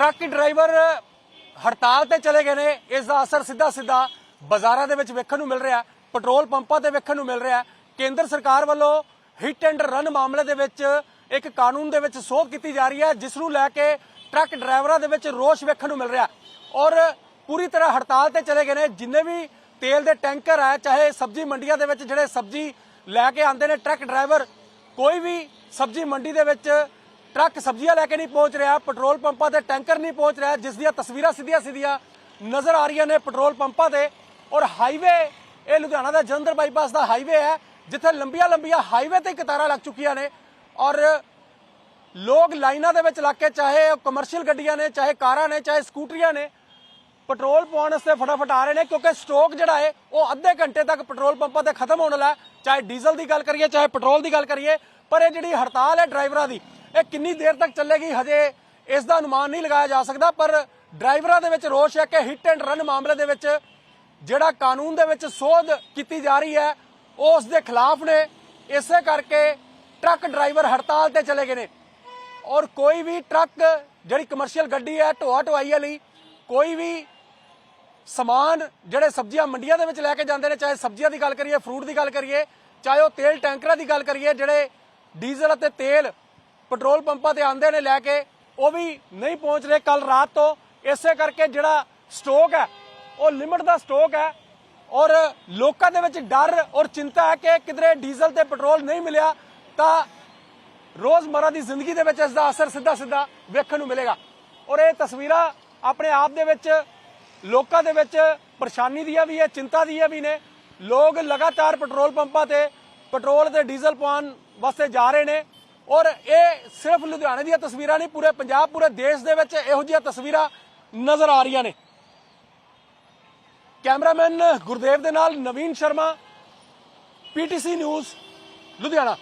Truck driver ਹੜਤਾਲ ਤੇ ਚਲੇ ਗਏ ਨੇ। ਇਸ ਦਾ ਅਸਰ ਸਿੱਧਾ ਸਿੱਧਾ ਬਾਜ਼ਾਰਾਂ ਦੇ ਵਿੱਚ ਵੇਖਣ ਨੂੰ ਮਿਲ ਰਿਹਾ। ਪੈਟਰੋਲ ਪੰਪਾਂ ਤੇ ਵੇਖਣ ਨੂੰ ਮਿਲ ਰਿਹਾ। ਕੇਂਦਰ ਸਰਕਾਰ ਵੱਲੋਂ ਹਿੱਟ ਐਂਡ ਰਨ ਮਾਮਲੇ ਦੇ ਵਿੱਚ ਇੱਕ ਕਾਨੂੰਨ ਦੇ ਵਿੱਚ ਸੋਧ ਕੀਤੀ ਜਾ ਰਹੀ ਹੈ, ਜਿਸ ਨੂੰ ਲੈ ਕੇ ਟਰੱਕ ਡਰਾਈਵਰਾਂ ਦੇ ਵਿੱਚ ਰੋਸ਼ ਵੇਖਣ ਨੂੰ ਮਿਲ ਰਿਹਾ। ਔਰ ਪੂਰੀ ਤਰ੍ਹਾਂ ਹੜਤਾਲ ਤੇ ਚਲੇ ਗਏ ਨੇ। ਜਿੰਨੇ ਵੀ ਤੇਲ ਦੇ ਟੈਂਕਰ ਆ, ਚਾਹੇ ਸਬਜ਼ੀ ਮੰਡੀਆਂ ਦੇ ਵਿੱਚ ਜਿਹੜੇ ਸਬਜ਼ੀ ਲੈ ਕੇ ਆਉਂਦੇ ਨੇ, ਟਰੱਕ ਡਰਾਈਵਰ, ਕੋਈ ਵੀ ਸਬਜ਼ੀ ਮੰਡੀ ਦੇ ਵਿੱਚ ਟਰੱਕ ਸਬਜ਼ੀਆਂ ਲੈ ਕੇ ਨਹੀਂ ਪਹੁੰਚ ਰਿਹਾ, ਪੈਟਰੋਲ ਪੰਪਾਂ ਤੇ ਟੈਂਕਰ ਨਹੀਂ ਪਹੁੰਚ ਰਿਹਾ, ਜਿਸ ਦੀਆਂ ਤਸਵੀਰਾਂ ਸਿੱਧੀਆਂ ਸਿੱਧੀਆਂ ਨਜ਼ਰ ਆ ਰਹੀਆਂ ਨੇ ਪੈਟਰੋਲ ਪੰਪਾਂ ਤੇ। ਔਰ ਹਾਈਵੇ ਇਹ ਲੁਧਿਆਣਾ ਦਾ ਜਲੰਧਰ ਬਾਈਪਾਸ ਦਾ ਹਾਈਵੇ ਹੈ, ਜਿੱਥੇ ਲੰਬੀਆਂ ਲੰਬੀਆਂ ਹਾਈਵੇ ਤੇ ਕਤਾਰਾਂ ਲੱਗ ਚੁੱਕੀਆਂ ਨੇ। ਔਰ ਲੋਕ ਲਾਈਨਾਂ ਦੇ ਵਿੱਚ ਲੱਗ ਕੇ ਚਾਹੇ ਕਮਰਸ਼ੀਅਲ ਗੱਡੀਆਂ ਨੇ, ਚਾਹੇ ਕਾਰਾਂ ਨੇ, ਚਾਹੇ ਸਕੂਟਰੀਆਂ ਨੇ, ਪੈਟਰੋਲ ਪਾਉਣ ਵਾਸਤੇ ਫਟਾਫਟ ਆ ਰਹੇ ਨੇ, ਕਿਉਂਕਿ ਸਟਾਕ ਜਿਹੜਾ ਹੈ, ਉਹ ਅੱਧੇ ਘੰਟੇ ਤੱਕ ਪੈਟਰੋਲ ਪੰਪਾਂ ਤੇ ਖਤਮ ਹੋਣ ਵਾਲਾ ਹੈ। ਚਾਹੇ ਡੀਜ਼ਲ ਦੀ ਗੱਲ ਕਰੀਏ, ਚਾਹੇ ਪੈਟਰੋਲ ਦੀ ਗੱਲ ਕਰੀਏ, ਪਰ ਇਹ ਜਿਹੜੀ ਹੜਤਾਲ ਹੈ ਡਰਾਈਵਰਾਂ ਦੀ ਇਹ ਕਿੰਨੀ ਦੇਰ ਤੱਕ ਚੱਲੇਗੀ? ਹਜੇ ਇਸ ਦਾ ਅਨੁਮਾਨ ਨਹੀਂ ਲਗਾਇਆ ਜਾ ਸਕਦਾ, ਪਰ ਡਰਾਈਵਰਾਂ ਦੇ ਵਿੱਚ ਰੋਸ਼ ਹੈ ਕਿ ਹਿੱਟ ਐਂਡ ਰਨ ਮਾਮਲੇ ਦੇ ਵਿੱਚ ਜਿਹੜਾ ਕਾਨੂੰਨ ਦੇ ਵਿੱਚ ਸੋਧ ਕੀਤੀ ਜਾ ਰਹੀ ਹੈ, ਉਹ ਉਸ ਦੇ ਖਿਲਾਫ ਨੇ। ਇਸੇ ਕਰਕੇ ਟਰੱਕ ਡਰਾਈਵਰ ਹੜਤਾਲ ਤੇ ਚਲੇ ਗਏ ਨੇ। ਔਰ ਕੋਈ ਵੀ ਟਰੱਕ ਜਿਹੜੀ ਕਮਰਸ਼ੀਅਲ ਗੱਡੀ ਹੈ, ਢੋਆ ਢੁਆਈ ਵਾਲੀ ਕੋਈ ਵੀ ਸਮਾਨ ਜਿਹੜੇ ਸਬਜ਼ੀਆਂ ਮੰਡੀਆਂ ਦੇ ਵਿੱਚ ਲੈ ਕੇ ਜਾਂਦੇ ਨੇ, ਚਾਹੇ ਸਬਜ਼ੀਆਂ ਦੀ ਗੱਲ ਕਰੀਏ, ਫਰੂਟ ਦੀ ਗੱਲ ਕਰੀਏ, ਚਾਹੇ ਉਹ ਤੇਲ ਟੈਂਕਰਾਂ ਦੀ ਗੱਲ ਕਰੀਏ, ਜਿਹੜੇ ਡੀਜ਼ਲ ਅਤੇ ਤੇਲ ਪੈਟਰੋਲ ਪੰਪਾਂ ਤੇ ਆਉਂਦੇ ਨੇ ਲੈ ਕੇ, ਉਹ ਵੀ ਨਹੀਂ ਪਹੁੰਚ ਰਹੇ ਕੱਲ ਰਾਤ ਤੋਂ। ਇਸੇ ਕਰਕੇ ਜਿਹੜਾ ਸਟਾਕ ਹੈ, ਉਹ ਲਿਮਟ ਦਾ ਸਟਾਕ ਹੈ। ਔਰ ਲੋਕਾਂ ਦੇ ਵਿੱਚ ਡਰ ਔਰ ਚਿੰਤਾ ਹੈ ਕਿ ਕਿਧਰੇ ਡੀਜ਼ਲ ਤੇ ਪੈਟਰੋਲ ਨਹੀਂ ਮਿਲਿਆ, ਤਾਂ ਰੋਜ਼ਮਰਾ ਦੀ ਜ਼ਿੰਦਗੀ ਦੇ ਵਿੱਚ ਇਸ ਦਾ ਅਸਰ ਸਿੱਧਾ ਸਿੱਧਾ ਵੇਖਣ ਨੂੰ ਮਿਲੇਗਾ। ਔਰ ਇਹ ਤਸਵੀਰਾਂ ਆਪਣੇ ਆਪ ਦੇ ਵਿੱਚ, ਲੋਕਾਂ ਦੇ ਵਿੱਚ ਪਰੇਸ਼ਾਨੀ ਦੀਆਂ ਵੀ ਹੈ, ਚਿੰਤਾ ਦੀਆਂ ਵੀ ਨੇ। ਲੋਕ ਲਗਾਤਾਰ ਪੈਟਰੋਲ ਪੰਪਾਂ ਤੇ ਪੈਟਰੋਲ ਤੇ ਡੀਜ਼ਲ ਪਾਉਣ ਵਾਸਤੇ ਜਾ ਰਹੇ ਨੇ। ਔਰ ਇਹ ਸਿਰਫ ਲੁਧਿਆਣੇ ਦੀਆਂ ਤਸਵੀਰਾਂ ਨਹੀਂ, ਪੂਰੇ ਪੰਜਾਬ, ਪੂਰੇ ਦੇਸ਼ ਦੇ ਵਿੱਚ ਇਹੋ ਜਿਹੀਆਂ ਤਸਵੀਰਾਂ ਨਜ਼ਰ ਆ ਰਹੀਆਂ ਨੇ। ਕੈਮਰਾਮੈਨ ਗੁਰਦੇਵ ਦੇ ਨਾਲ ਨਵੀਨ ਸ਼ਰਮਾ, ਪੀਟੀਸੀ ਨਿਊਜ਼, ਲੁਧਿਆਣਾ।